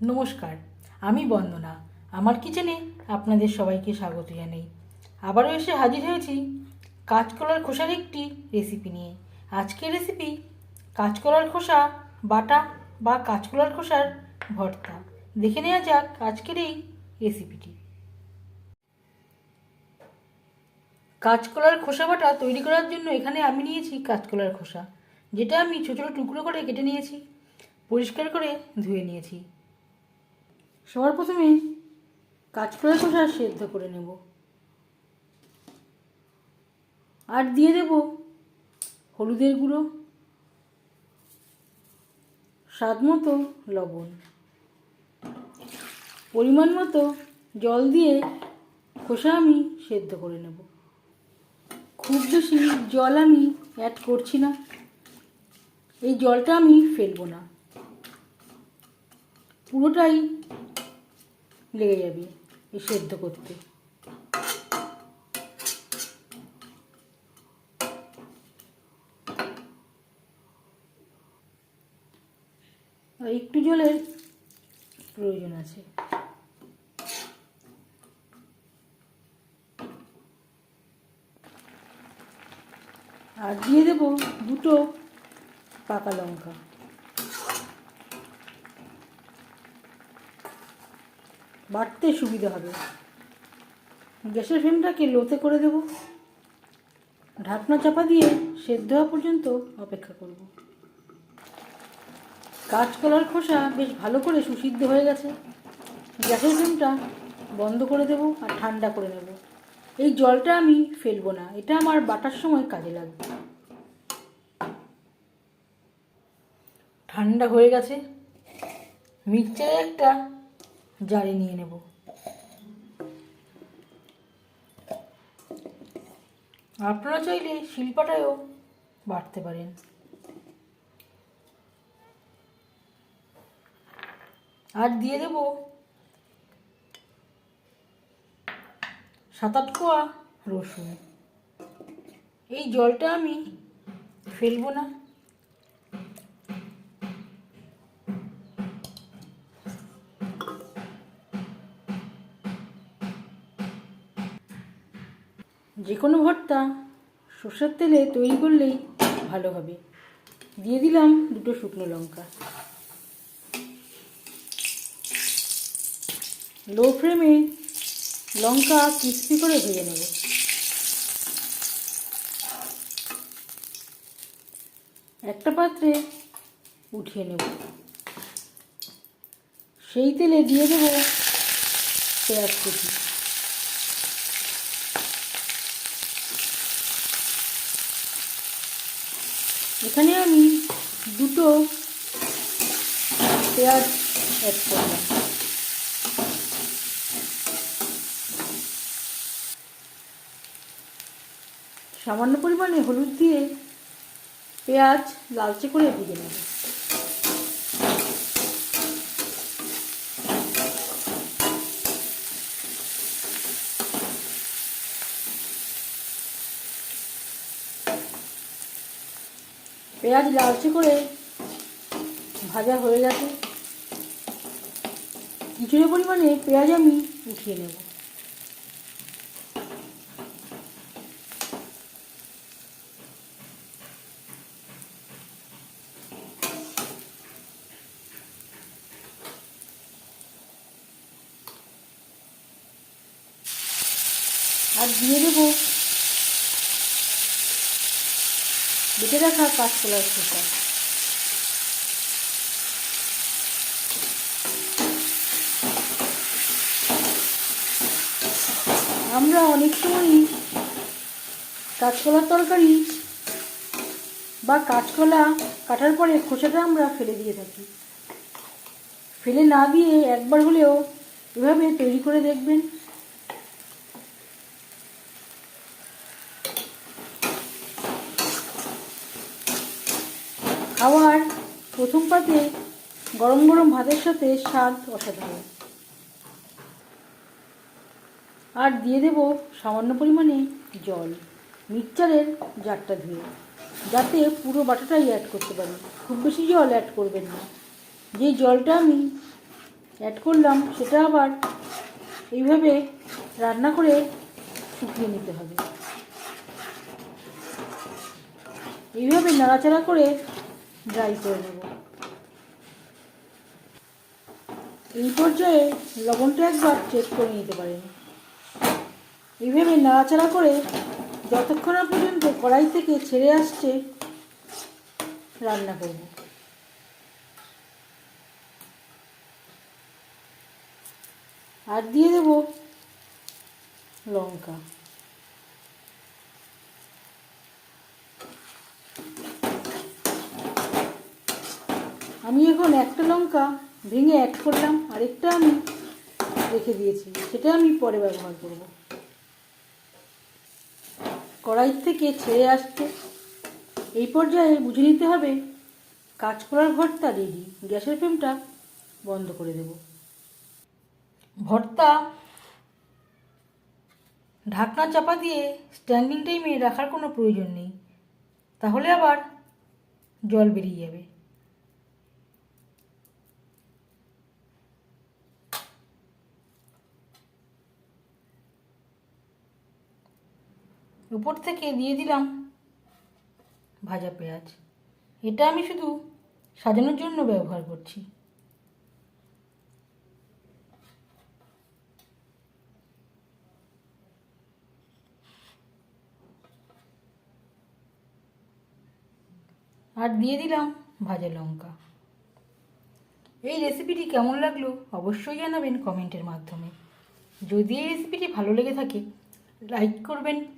নমস্কার, আমি বন্দনা। আমার কিচেনে আপনাদের সবাইকে স্বাগত জানাই। আবারও এসে হাজির হয়েছি কাঁচকলার খোসার একটি রেসিপি নিয়ে। আজকের রেসিপি কাঁচকলার খোসা, বাটা বা কাঁচকলার খোসার ভর্তা। দেখে নেওয়া যাক আজকের এই রেসিপিটি কাঁচকলার খোসা, বাটা তৈরি করার জন্য এখানে আমি নিয়েছি কাঁচকলার খোসা, যেটা আমি ছোটো ছোটো টুকরো করে কেটে নিয়েছি, পরিষ্কার করে ধুয়ে নিয়েছি। সবার প্রথমে কাঁচকলার খোসা সেদ্ধ করে নেব। আর দিয়ে দেব হলুদের গুঁড়ো, স্বাদ মতো লবণ। পরিমাণ মতো জল দিয়ে খোসা আমি সেদ্ধ করে নেব। খুব বেশি জল আমি অ্যাড করছি না। এই জলটা আমি ফেলব না। পুরোটাই লেগে যাবে এই সেদ্ধ করতে। একটু জলের প্রয়োজন আছে। আর দিয়ে দেবো দুটো পাকা লঙ্কা। বাটতে সুবিধা হবে। গ্যাসের ফ্লেমটাকে লোতে করে দেব। ঢাকনা চাপা দিয়ে সেদ্ধ হওয়া পর্যন্ত অপেক্ষা করব। কাঁচকলার খোসা বেশ ভালো করে সুসিদ্ধ হয়ে গেছে। গ্যাসের ফ্লেমটা বন্ধ করে দেব আর ঠান্ডা করে নেব। এই জলটা আমি ফেলব না, এটা আমার বাটার সময় কাজে লাগবে। ঠান্ডা হয়ে গেছে। মিক্সচারে একটা জারে নিয়ে নেব। আপনারা চাইলে শিল্পাটায়ও বাড়তে পারেন। আর দিয়ে দেব সাত আট কোয়া রসুন। এই জলটা আমি ফেলব না। যে কোনো ভর্তা, সর্ষের তেলে তৈরি করলেই ভালো হবে। দিয়ে দিলাম দুটো শুকনো লঙ্কা। লো ফ্লেমে লঙ্কা ক্রিস্পি করে ভেজে নেব। একটা পাত্রে উঠিয়ে নেব। সেই তেলে দিয়ে দেব পেঁয়াজ কুচি। এখানে আমি দুটো পেঁয়াজ অ্যাড করলাম। সামান্য পরিমাণে হলুদ দিয়ে পেঁয়াজ লালচে করে ভেজে নেব। পেঁয়াজ লালচে করে ভাজা হয়ে গেছে। কিছুটা পরিমাণে পেঁয়াজ আমি উঠিয়ে নেব। আর দিয়ে দেবো বেটে রাখা কাঁচকলার খোসা। আমরা অনেক সময়ই কাঁচকলার তরকারি বা কাঁচকলা কাটার পরে খোসাটা আমরা ফেলে দিয়ে থাকি। ফেলে না দিয়ে একবার হলেও এভাবে তৈরি করে দেখবেন। খাওয়ার প্রথম পাতে গরম গরম ভাতের সাথে স্বাদ অসাধারণ। আর দিয়ে দেব সামান্য পরিমাণে জল, মিক্সচারের জারটা ধুয়ে, যাতে পুরো বাটাটাই অ্যাড করতে পারি। খুব বেশি জল অ্যাড করবেন না। যে জলটা আমি অ্যাড করলাম, সেটা আবার এইভাবে রান্না করে শুকিয়ে নিতে হবে। এইভাবে নাড়াচাড়া করে ড্রাই করে নেব। এই পর্যায়ে লবণটা একবার চেক করে নিতে পারেন। এইভাবে নাড়াচাড়া করে যতক্ষণ পর্যন্ত কড়াই থেকে ছেড়ে আসছে, রান্না করব। আর দিয়ে দেব লঙ্কা। আমি এখন একটা লঙ্কা ভেঙে অ্যাড করলাম, আরেকটা আমি রেখে দিয়েছি। সেটা আমি পরে ব্যবহার করব। কড়াই থেকে ছেড়ে আসছে এই পর্যায়ে বুঝে নিতে হবে কাঁচকলার ভর্তা রেডি গ্যাসের ফ্লেমটা বন্ধ করে দেব। ভর্তা ঢাকনা চাপা দিয়ে স্ট্যান্ডিং টাইমে রাখার কোনো প্রয়োজন নেই। তাহলে আবার জল বেরিয়ে যাবে। উপর থেকে দিয়ে দিলাম ভাজা পেঁয়াজ। এটা আমি শুধু সাজানোর জন্য ব্যবহার করছি। আর দিয়ে দিলাম ভাজা লঙ্কা। এই রেসিপিটি কেমন লাগল অবশ্যই জানাবেন কমেন্টের মাধ্যমে। যদি এই রেসিপিটি ভালো লেগে থাকে, লাইক করবেন